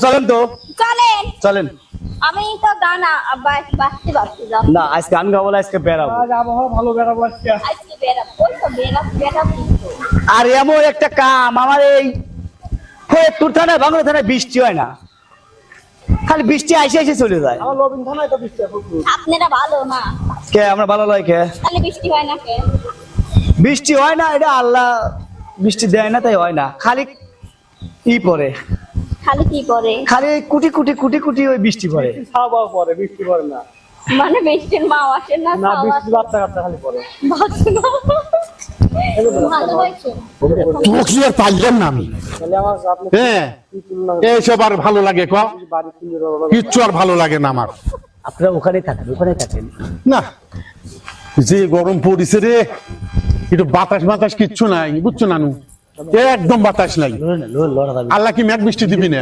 চলেন। তো চলেন চলেন আমি তো গান আ- বা- বাজতে পারছি না আজকে গান গাবো আজকে বেড়াবো। আজ ভালো বেড়াবো আজকে আর এমন একটা কাম আমার এই তোর থানায় বাংলা থানায় বৃষ্টি হয় না। খালি বৃষ্টি আইসে এসে চলে যায়। আমার লবিন থানায় তো বৃষ্টি হয় আপনারা ভালো না? কে আমরা ভালো লাগে কে? তাহলে বৃষ্টি হয় না কে? বৃষ্টি হয় না এটা আল্লাহ বৃষ্টি দেয় না তাই হয় না। খালি ই পরে খালি কি করে খালি কুটি কুটি কুটি কুটি ওই বৃষ্টি পড়ে। পরে বৃষ্টি পরে না। মানে বৃষ্টির মা আসে না না ছাও বৃষ্টি আসে। বাচ্চা কাচ্চা খালি না। ভালো না হ্যাঁ কি তুলনা এইসব আর ভালো লাগে ক বাড়ি কিনে দেবো কিচ্ছু আর ভালো লাগে না আমার। আপনারা ওখানে থাকেন ওখানে থাকেন। না যে গরম পড়েছে রে একটু বাতাস বাতাস কিচ্ছু নাই বুঝছ নানু? একদম বাতাস নাই। আল্লাহ কি মেঘ বৃষ্টি দিবি না?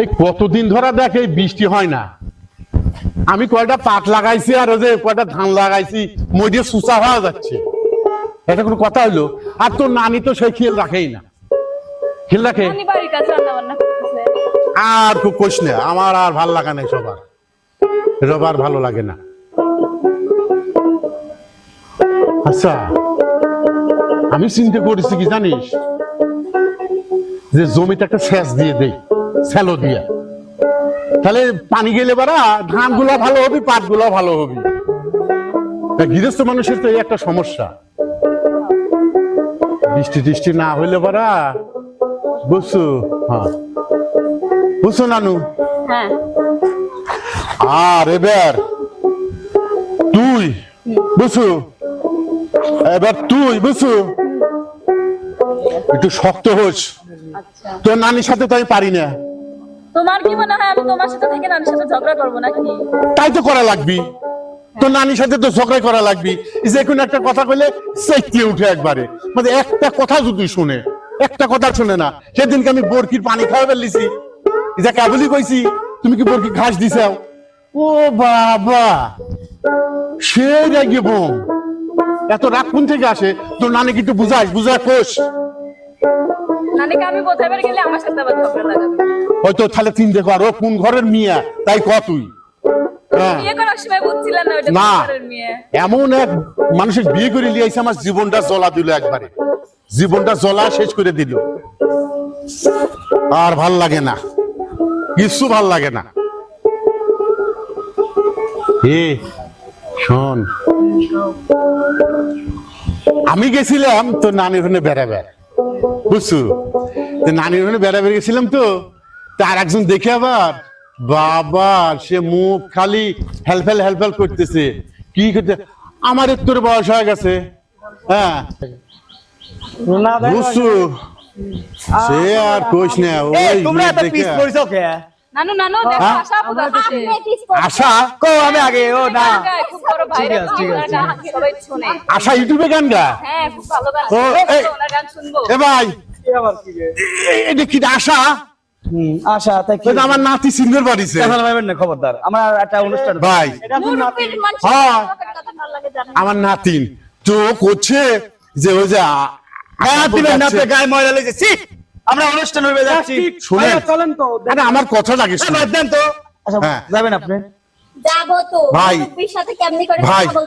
এই কতদিন ধরা দেখ এই বৃষ্টি হয় না। আমি কয়টা পাট লাগাইছি আর ওই যে কয়টা ধান লাগাইছি মরিয়ে সুসা হওয়া যাচ্ছে। এটা কোনো কথা হইল? আর তোর নানি তো সেই খেয়াল রাখেই না। খেয়াল রাখে? আর খুব কোষ না আমার আর ভালো লাগা নাই সবার। সবার ভালো লাগে না। আচ্ছা আমি চিন্তা করেছি কি জানিস? যে জমিতে একটা সেচ দিয়ে দেই। স্যালো দিয়া। তাহলে পানি গেলে বারা ধানগুলা ভালো হবে পাটগুলা ভালো হবে। গৃহস্থ মানুষের তো এই একটা সমস্যা। বৃষ্টি টিষ্টি না হইলে বারা বুঝছ? হ্যাঁ। বুঝছ নানু? হ্যাঁ। আর এবার তুই বুঝছ? এবার তুই বুঝছ? একটু শক্ত হোস। আচ্ছা। তোর নানির সাথে তো আমি পারি না। তোমার কি মনে হয় আমি তোমার সাথে থেকে নানির সাথে ঝগড়া করব নাকি? তাই তো করা লাগবি। তোর নানির সাথে তো ঝগড়া করা লাগবি। যে কোনো একটা কথা কইলে চেঁচিয়ে উঠে একবারে। মানে একটা কথা যদি শুনে একটা কথা শুনে না সেদিনকে আমি বরকির পানি খাওয়া ফেললিছি। যা কেবলই কইছি তুমি কি বরকি ঘাস দিছাও? ও বাবা! সে রেগে বোম। এত রাগ কোন থেকে আসে? তোর নানিকে একটু বুঝাস বুঝা কোষ নানিকে আমি বোঝাবার গেলে আমার সাথে আবার ঝগড়া লাগাবে। হয়তো তাহলে চিনতে পারো কোন ঘরের মিয়া তাই ক তুই? হ্যাঁ। না এমন এক মানুষের বিয়ে করে লিয়েছে আমার জীবনটা জ্বলা দিল একবারে। জীবনটা জ্বলা শেষ করে দিল। আর ভালো লাগে না। কিছু ভালো লাগে না। এ শোন। আমি গেছিলাম তো নানির ওখানে বেড়াবেড় বুঝছ? নানির ওখানে বেড়াবেড় গেছিলাম তো তার একজন দেখে আবার বাবা সে মুখ খালি হেলফেল হেলফেল করতেছে। কি করতে আমার তোর বয়স হয়ে গেছে। হ্যাঁ। বুঝছ? সে আর কোষ না ওই তোমরা এত পিস পড়ছো কে? নানু নানু দেখো হ্যাঁ? আশা আপু পিস করে- আশা? কো আমি আগে ও না। খুব বড় ভাইরাল ঠিক আছে, সবাই শুনে। আশা ইউটিউবে গান গা হ্যাঁ খুব ভালো গান ও, এই। ওনার গান শুনব। এ ভাই। কি আবার কি এটা কি আশা? আশা তাই কি? আমার নাতি সিঙ্গের বাড়িছে কথা ভাবেন না খবরদার। আমার একটা অনুষ্ঠান। ভাই। হ্যাঁ। আমার নাতিন তো করছে যে ওই যে গায়ে ময়লা লেগেছে! আমরা অনুষ্ঠান হয়ে যাচ্ছি। শুনে চলেন তো। আমার কথা লাগে শুনেন। দেন তো। আচ্ছা হ্যাঁ। যাবেন আপনি। ভাই। ভাই। হয়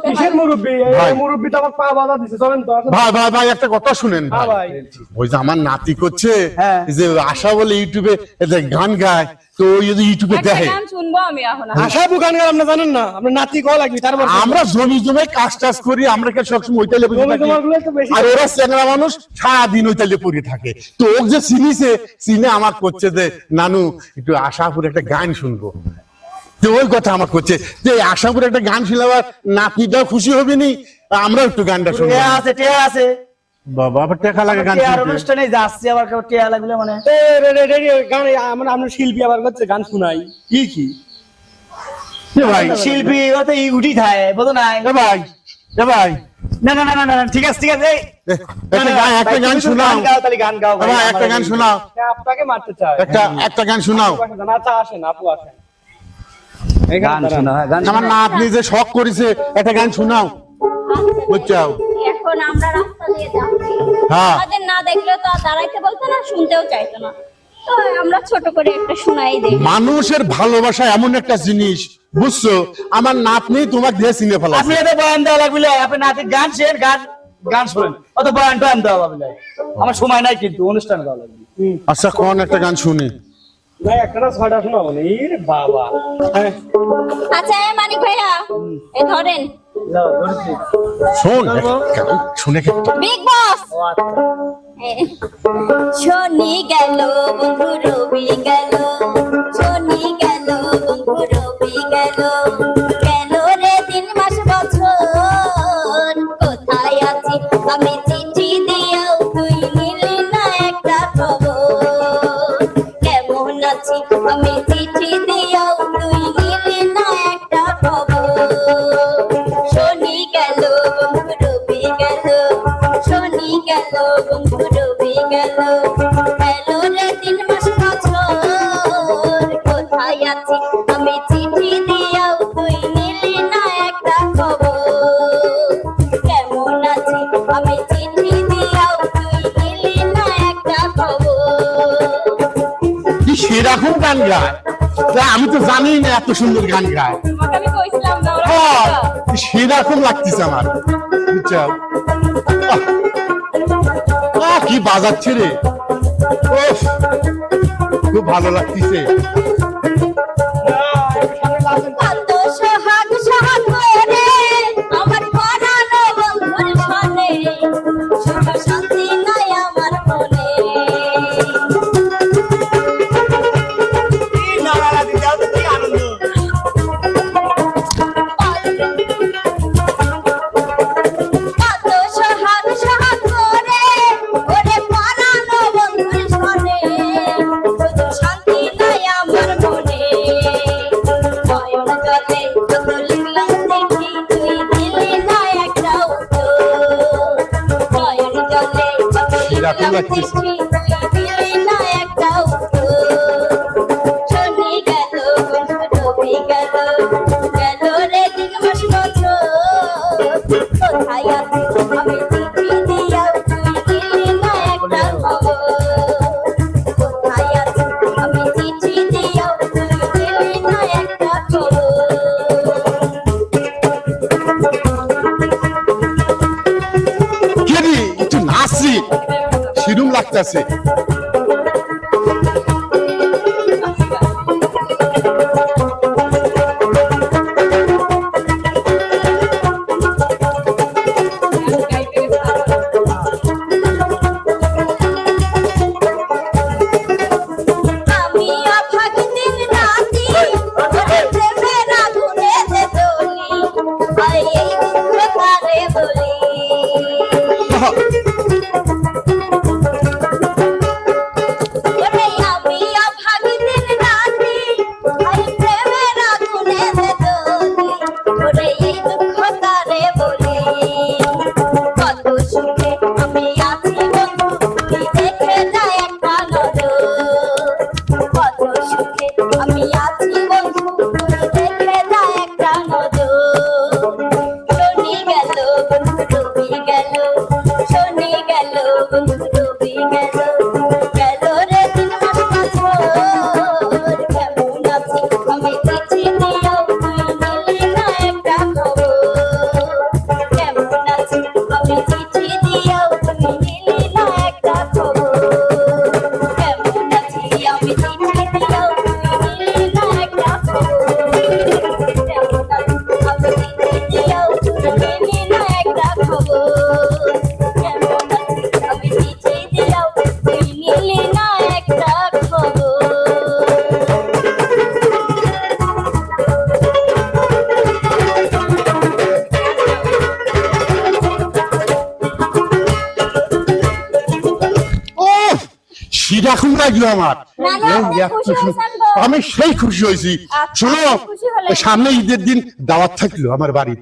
ভাই। আমার পা বাধা দিছে চলেন তো আসেন। ভাই ভাই ভাই একটা কথা শুনেন ভাই। ভাই। ওই যে আমার নাতি করছে হ্যাঁ। যে আশা বলে ইউটিউবে গান গায় তো যদি ইউটিউবে দেখে। গান আশা আপনি জানেন না? আপনি নাতি কল লাগবে? তারপর আমরা জমি জমে কাজ টাজ করি আমরা কে সবসময় তো বেশি। আর ওরা চ্যাংরা মানুষ সারাদিন ওইটালে পড়ে থাকে। তো ও যে চিনিছে চিনে আমার করছে যে নানু একটু আশাপুর একটা গান শুনব। যে ওই কথা আমার করছে। যে আশাপুর একটা গান শুনলাম নাতিটা খুশি হবে নি? আমরা একটু গানটা শুনি আছে টে আছে। বাবা আবার টেকা লাগে গান আর অনুষ্ঠানে যাচ্ছি আবার কেউ টেকা লাগলে মানে। গান আমরা আমরা শিল্পী আবার গান কি কি? শিল্পী থাকে ভাই ভাই। না না না না ঠিক আছে ঠিক আছে একটা গান শোনাও। তাহলে গান গাও একটা গান শোনাও। আপনাকে মারতে চাই। একটা একটা গান শোনাও। আসেন আপু আসেন। হ্যাঁ, গান শোনা হয় গান না আপনি যে শখ করেছে একটা গান শোনাও। বুঝছাও? আচ্ছা, এখন আমরা রাস্তা দিয়ে যাচ্ছি। হ্যাঁ। আমাদের না দেখলে তো দাঁড়াইতে বলতো না শুনতেও চাইতো না। আমরা ছোট করে একটা শোনাই দেই। মানুষের ভালোবাসা এমন একটা জিনিস বুঝছ? আমার নাতনি তোমার দিয়ে চিনে ফেলা আপনি এটা বয়ান দেওয়া লাগবে আপনি নাতি গান শেন গান গান শুনেন। অত বয়ান টয়ান দেওয়া লাগবে আমার সময় নাই কিন্তু অনুষ্ঠান দেওয়া লাগবে। আচ্ছা কোন একটা গান শুনি। না একটা না ছয়টা শোনাবো না এর বাবা। হ্যাঁ। আচ্ছা এ মানিক ভাইয়া শনি গেল বন্ধু রবি গেল। শনি গেল বন্ধু রবি গেল। সেরকম গান গায়? আমি তো জানি না এত সুন্দর গান গায়। হ্যাঁ, সেরকম লাগতেছে আমার। কি বাজাচ্ছে রে। খুব ভালো লাগতেছে। সিরুম লাগতেছে। খুব লাগল আমার। আমি সেই খুশি হয়েছি। শোনো সামনে ঈদের দিন দাওয়াত থাকল আমার বাড়ির।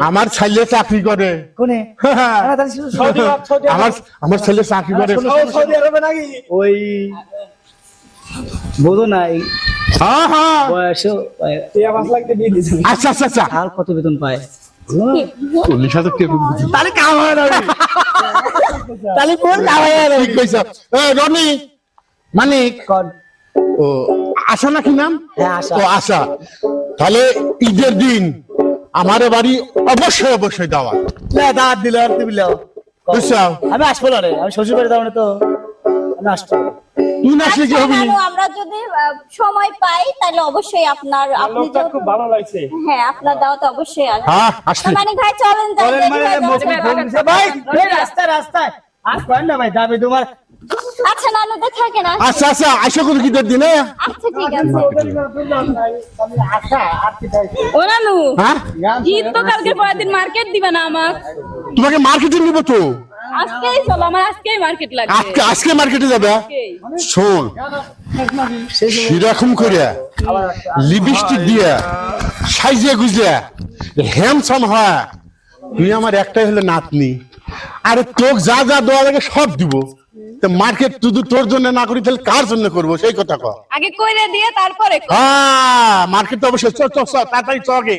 আমার ছেলে চাকরি করে। হ্যাঁ। আমার আমার ছেলে চাকরি করে। ওই বোধ নাই। হ্যাঁ হ্যাঁ। আচ্ছা আচ্ছা আচ্ছা। আর কত বেতন পায়? চল্লিশ হাজার টাকা তাহলে কামায় না তাহলে কোন কামায় না ঠিক কইছ। রনি মানিক। ও আশা নাকি নাম? হ্যাঁ, আশা। ও আশা। তাহলে ঈদের দিন আমার বাড়ি অবশ্যই অবশ্যই দাওয়াত না দাঁত দিল আর বুঝছ? আমি আসব না রে আমি শ্বশুর বাড়ি যাব না তো। আমি আসব। কি আচ্ছা, হবে আমরা যদি সময় পাই তাহলে অবশ্যই আপনার আপনি লোকটা যেহেতু- খুব ভালো লাগছে। হ্যাঁ আপনার দাওয়াত অবশ্যই আসবে হ্যাঁ মানে ভাই চলেন মানে হয়ে ভাই করেন না ভাই দাবি তোমার। আচ্ছা নানু তো থাকে না আচ্ছা আচ্ছা আশা করি ঈদের দিনে আচ্ছা ঠিক আছে। ও নানু হ্যাঁ? ঈদ তো কালকে পরের দিন মার্কেট দিবে না আমাক। তোমাকে মার্কেটে নিব তো। আজকেই চলো আমার আজকেই মার্কেট লাগবে। আজকে আজকে মার্কেটে যাবে আজকেই। শোন সেরকম করে? লিপস্টিক দিয়ে সাইজে গুজে হ্যামসাম হয়। তুই আমার একটাই হলো নাতনি। আরে তোক যা যা দেওয়া লাগে সব দিব। তো মার্কেট শুধু তোর জন্য না করি তাহলে কার জন্য করব? সেই কথা কর আগে কইরে দিয়ে তারপরে হ্যাঁ মার্কেট তো অবশ্যই চ চ চ, তাড়াতাড়ি চগে